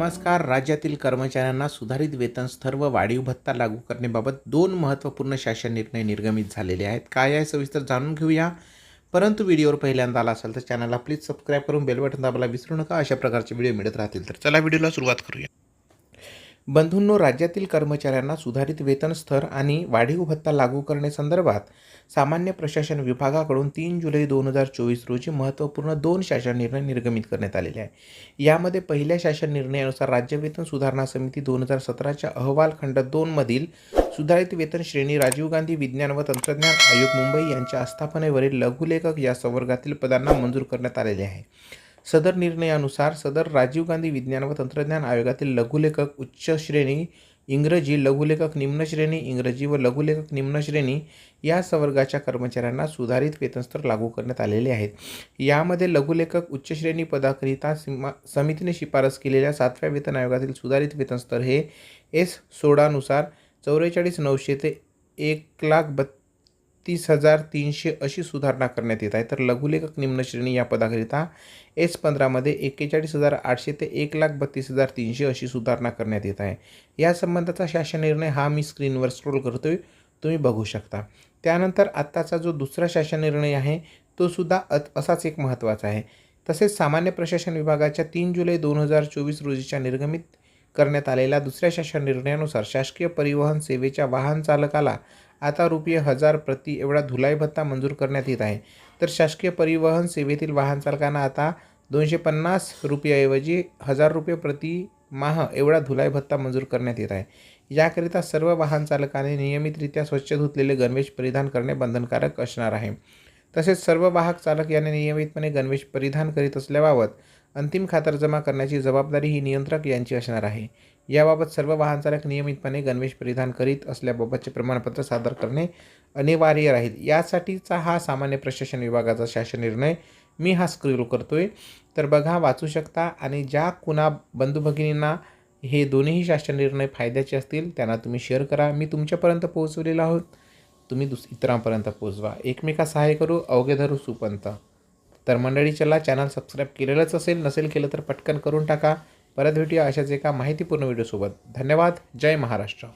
नमस्कार. राज्यातील कर्मचाऱ्यांना सुधारित वेतन स्तर व वाढीव भत्ता लागू करण्याबाबत दोन महत्त्वपूर्ण शासन निर्णय निर्गमित झालेले आहेत. काय आहे सविस्तर जाणून घेऊया. परंतु व्हिडिओवर पहिल्यांदा आला असाल तर चॅनलला प्लीज सबस्क्राईब करून बेल बटन दाबायला विसरू नका. अशा प्रकारचे व्हिडिओ मिळत राहतील तर चला व्हिडिओला सुरुवात करूया. बंधूंनो राज्यातील कर्मचाऱ्यांना सुधारित वेतन स्तर आणि वाढीव भत्ता लागू करण्यासंदर्भात सामान्य प्रशासन विभागाकडून तीन जुलै दोन हजार चोवीस रोजी महत्त्वपूर्ण दोन शासन निर्णय निर्गमित करण्यात आलेले आहे यामध्ये पहिल्या शासन निर्णयानुसार राज्य वेतन सुधारणा समिती दोन हजार सतराच्या अहवाल खंड दोनमधील सुधारित वेतन श्रेणी राजीव गांधी विज्ञान व तंत्रज्ञान आयोग मुंबई यांच्या आस्थापनेवरील लघुलेखक या संवर्गातील पदांना मंजूर करण्यात आलेले आहे. सदर निर्णयानुसार सदर राजीव गांधी विज्ञान व तंत्रज्ञान आयोगातील लघुलेखक उच्च श्रेणी इंग्रजी लघुलेखक निम्नश्रेणी इंग्रजी व लघुलेखक निम्नश्रेणी या संवर्गाच्या कर्मचाऱ्यांना सुधारित वेतनस्तर लागू करण्यात आलेले आहेत. यामध्ये लघुलेखक उच्च श्रेणी पदाकरिता सीमा समितीने शिफारस केलेल्या सातव्या वेतन आयोगातील सुधारित वेतनस्तर हे एस सोळानुसार चौवेचाळीस नऊशे ते एक लाख बत्तीस तीस हजार तीनशे अशी सुधारणा करण्यात येत आहे. तर लघुलेखक निम्न श्रेणी या पदाकरिता एस पंधरामध्ये एक्केचाळीस हजार आठशे ते एक लाख बत्तीस हजार तीनशे अशी सुधारणा करण्यात येत आहे. या संबंधाचा शासन निर्णय हा मी स्क्रीनवर स्क्रोल करतोय. तुम्ही बघू शकता. त्यानंतर आत्ताचा जो दुसरा शासन निर्णय आहे तो सुद्धा अत असाच एक महत्त्वाचा आहे. तसेच सामान्य प्रशासन विभागाच्या तीन जुलै दोन हजार चोवीस रोजीच्या निर्गमित करण्यात आलेल्या दुसऱ्या शासन निर्णयानुसार शासकीय परिवहन सेवेच्या वाहन चालकाला आता रुपये हजार प्रति एवढा धुलाई भत्ता मंजूर करण्यात येत आहे. तर शासकीय परिवहन सेवेतील वाहन चालकांना आता दोनशे पन्नास रुपयाऐवजी हजार रुपये प्रति माह एवढा धुलाई भत्ता मंजूर करण्यात येत आहे. याकरिता सर्व वाहन चालकाने नियमितरित्या स्वच्छ धुतलेले गणवेश परिधान करणे बंधनकारक असणार आहे. तसेच सर्व वाहक चालक यांनी नियमितपणे गणवेश परिधान करीत असल्याबाबत अंतिम खातरजमा करण्याची जबाबदारी ही नियंत्रक यांची असणार आहे. याबाबत सर्व वाहनचालक नियमितपणे गणवेश परिधान करीत असल्याबाबतचे प्रमाणपत्र सादर करणे अनिवार्य राहील. यासाठीचा हा सामान्य प्रशासन विभागाचा शासन निर्णय. मी हा स्क्र्यू करतो आहे तर बघा वाचू शकता आणि ज्या कुणा बंधू भगिनींना हे दोन्हीही शासन निर्णय फायद्याचे असतील त्यांना तुम्ही शेअर करा. मी तुमच्यापर्यंत पोहोचवलेलो आहोत. तुम्ही दुस इतरांपर्यंत पोहोचवा. एकमेका सहाय्य करू अवघे धरू सुपंत. तर मंडळी चला चॅनल सबस्क्राईब केलेलंच असेल नसेल केलं तर पटकन करून टाका. परत भेटूया अशाच एका माहितीपूर्ण व्हिडिओसोबत. धन्यवाद. जय महाराष्ट्र.